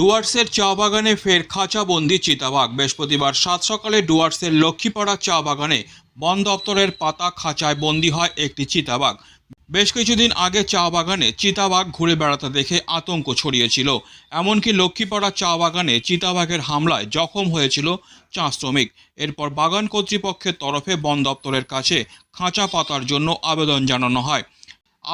ডুয়ার্সের চা বাগানে ফের খাঁচা খাঁচাবন্দি চিতাবাঘ। বৃহস্পতিবার সাত সকালে ডুয়ার্সের লক্ষ্মীপাড়া চা বাগানে বন দপ্তরের পাতা খাঁচায় বন্দি হয় একটি চিতাবাঘ। বেশ কিছুদিন আগে চা বাগানে চিতাবাঘ ঘুরে বেড়াতে দেখে আতঙ্ক ছড়িয়েছিল। এমনকি লক্ষ্মীপাড়া চা বাগানে চিতাবাঘের হামলায় জখম হয়েছিল চা শ্রমিক। এরপর বাগান কর্তৃপক্ষের তরফে বন দপ্তরের কাছে খাঁচা পাতার জন্য আবেদন জানানো হয়।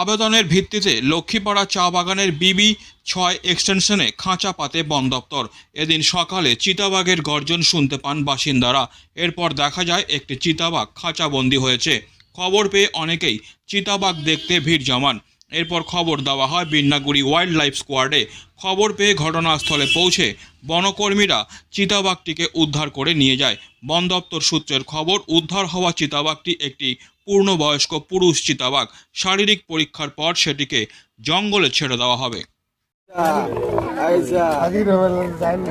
আবেদনের ভিত্তিতে লক্ষ্মীপাড়া চা বাগানের বিবি ছয় এক্সটেনশনে খাঁচা পাতে বন দপ্তর। এদিন সকালে চিতাবাঘের গর্জন শুনতে পান বাসিন্দারা। এরপর দেখা যায় একটি চিতাবাঘ খাঁচাবন্দি হয়েছে। খবর পেয়ে অনেকেই চিতাবাঘ দেখতে ভিড় জমান। এরপর খবর দেওয়া হয় বিন্নাগুড়ি ওয়াইল্ড লাইফ স্কোয়াডে। খবর পেয়ে ঘটনাস্থলে পৌঁছে বনকর্মীরা চিতাবাঘটিকে উদ্ধার করে নিয়ে যায়। বন দপ্তর সূত্রের খবর উদ্ধার হওয়া চিতাবাঘটি একটি পূর্ণবয়স্ক পুরুষ চিতাবাঘ। শারীরিক পরীক্ষার পর সেটিকে জঙ্গলে ছেড়ে দেওয়া হবে। হবে যায়নি